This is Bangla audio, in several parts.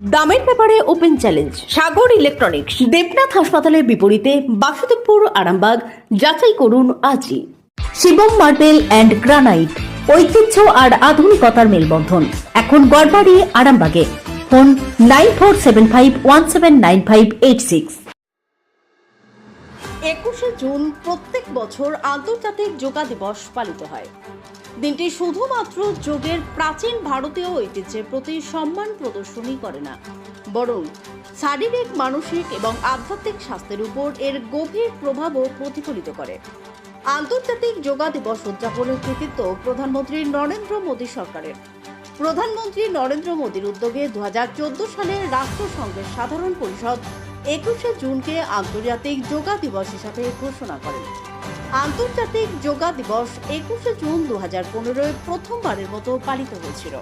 দামের ব্যাপারে open challenge, Sagar electronics, Debnath হাসপাতালের বিপরীতে বাসুদেবপুর, আরামবাগ, যাচাই করুন আজই। শিবম মার্বেল অ্যান্ড গ্রানাইট, ঐতিহ্য আর আধুনিকতার মেলবন্ধন। এখন গড়বাড়ি, আরামবাগে। Phone nine four seven five one seven nine five eight six. একুশে জুন প্রত্যেক বছর আন্তর্জাতিক যোগা দিবস পালিত হয়। দিনটি শুধুমাত্র যোগের প্রাচীন ভারতীয় ঐতিহ্যের প্রতি সম্মান প্রদর্শনই করে না, বরং শারীরিক, মানসিক এবং আধ্যাত্মিক স্বাস্থ্যের উপর এর গভীর প্রভাবও প্রতিফলিত করে। আন্তর্জাতিক যোগা দিবস উদযাপনের কৃতিত্ব প্রধানমন্ত্রী নরেন্দ্র মোদী সরকারের। প্রধানমন্ত্রী নরেন্দ্র মোদীর উদ্যোগে দু হাজার চোদ্দ সালে রাষ্ট্রসংঘের সাধারণ পরিষদ একুশে জুনকে আন্তর্জাতিক যোগা দিবস হিসাবে ঘোষণা করেন। আন্তর্জাতিক যোগা দিবস একুশে জুন দু হাজার পনেরোয় প্রথমবারের মতো পালিত হয়েছিল।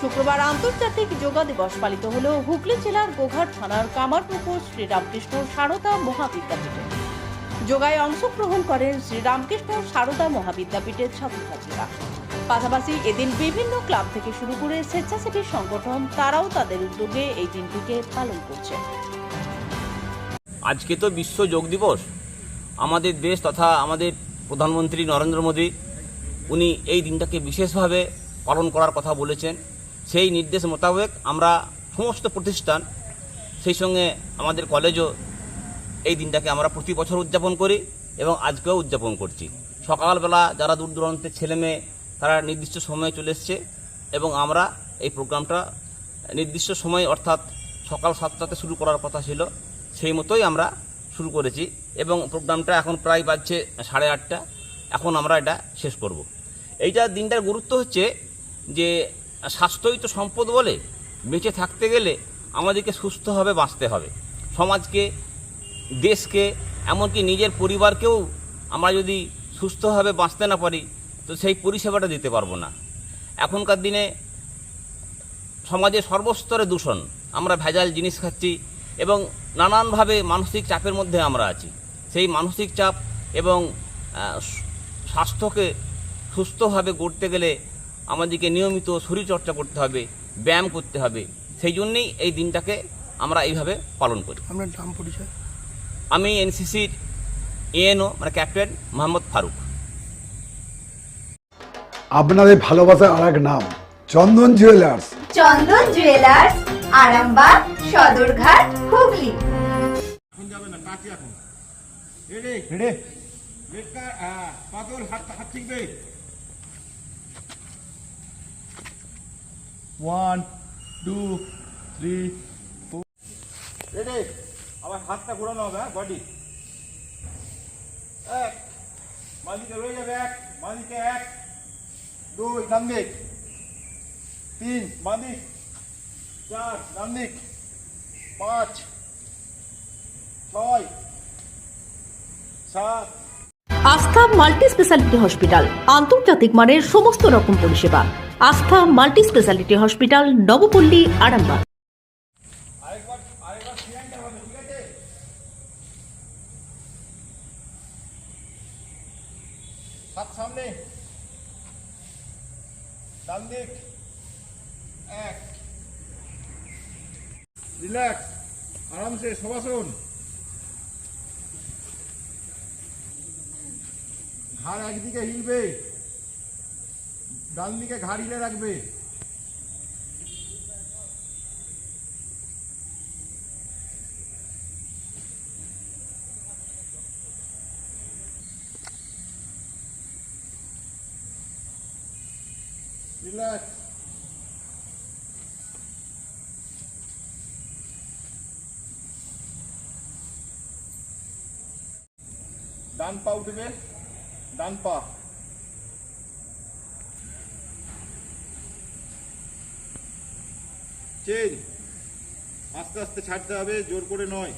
শুক্রবার আন্তর্জাতিক যোগা দিবস পালিত হল হুগলি জেলার গোঘাট থানার কামারপুকুর শ্রীরামকৃষ্ণ সারদা মহাবিদ্যাপীঠে। যোগায় অংশগ্রহণ করেন শ্রীরামকৃষ্ণ সারদা মহাবিদ্যাপীঠের ছাত্রছাত্রীরা। পাশাপাশি এদিন বিভিন্ন ক্লাব থেকে শুরু করে স্বেচ্ছাসেবী সংগঠন তারাও তাদের উদ্যোগে এই দিনটিকে পালন করছে। আজকে তো বিশ্ব যোগ দিবস। আমাদের দেশ তথা আমাদের প্রধানমন্ত্রী নরেন্দ্র মোদী, উনি এই দিনটাকে বিশেষভাবে পালন করার কথা বলেছেন। সেই নির্দেশ মোতাবেক আমরা সমস্ত প্রতিষ্ঠান, সেই সঙ্গে আমাদের কলেজও এই দিনটাকে আমরা প্রতি বছর উদযাপন করি এবং আজকেও উদযাপন করছি। সকালবেলা যারা দূর দূরান্তের ছেলে মেয়ে, তারা নির্দিষ্ট সময়ে চলে এসছে এবং আমরা এই প্রোগ্রামটা নির্দিষ্ট সময় অর্থাৎ সকাল সাতটাতে শুরু করার কথা ছিল। সেই মতোই আমরা শুরু করেছি এবং প্রোগ্রামটা এখন প্রায় বাজছে সাড়ে আটটা। এখন আমরা এটা শেষ করব। এইটা দিনটার গুরুত্ব হচ্ছে যে স্বাস্থ্যই তো সম্পদ বলে, বেঁচে থাকতে গেলে আমাদেরকে সুস্থভাবে বাঁচতে হবে। সমাজকে, দেশকে, এমনকি নিজের পরিবারকেও আমরা যদি সুস্থভাবে বাঁচতে না পারি, তো সেই পরিষেবাটা দিতে পারব না। এখনকার দিনে সমাজে সর্বস্তরে দূষণ। আমরা ভেজাল জিনিস খাচ্ছি এবং নানানভাবে মানসিক চাপের মধ্যে আমরা আছি। সেই মানসিক চাপ এবং স্বাস্থ্যকে সুস্থভাবে গড়তে গেলে আমাদেরকে নিয়মিত শরীরচর্চা করতে হবে ব্যায়াম করতে হবে। সেই জন্যেই এই দিনটাকে আমরা এইভাবে পালন করি। আপনার নাম পরিচয়? আমি এনসিসির এএনও মানে ক্যাপ্টেন মোহাম্মদ ফারুক। আপনাদের ভালোবাসার আর এক নাম চন্দন জুয়েলার্স। চন্দন জুয়েলার্স আরামবাগ সদরঘাট হুগলি। এখন যাবে না কাটি এখন? রেডি? রেডি। লেটকা পাতল হাত হাত ঠিকবে? One two three ready? আবার হাতটা ঘোরানো হবে হ্যাঁ বডি এক মালিকে রয়ে যাবে এক মালিকে এক। দুই ডান দিক। তিন বাঁ দিক চার ডান দিক। পাঁচ ছয় সাত। আস্থা মাল্টি স্পেশালিটি হসপিটাল আন্তর্জাতিক মানের সমস্ত রকম পরিষেবা। Astha multi speciality hospital Nabapalli Arambagh. হাত সামনে। ডান দিক। এক। রিল্যাক্স আরামসে শবাসন ঘাড় একদিকে হিলবে ডান দিকে ঘাড় হিলে রাখবে। রিল্যাক্স ডান পা উঠবে ডান পা। চেন, আস্তে আস্তে ছাড়তে হবে, জোর করে নয়।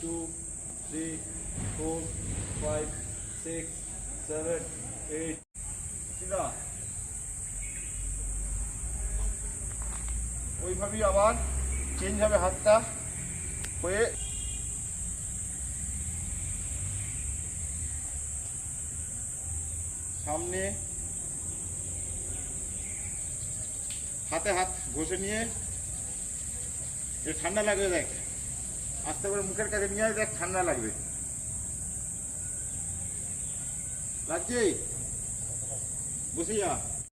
Two three four five six seven eight ওইভাবেই আবার চেঞ্জ হবে হাতটা হয়ে। সামনে হাতে হাত ঘষে নিয়ে এ ঠান্ডা লাগবে দেখ। আস্তে করে মুখের কাছে নিয়ে দেখ ঠান্ডা লাগবে। লাগছে? বসে যা।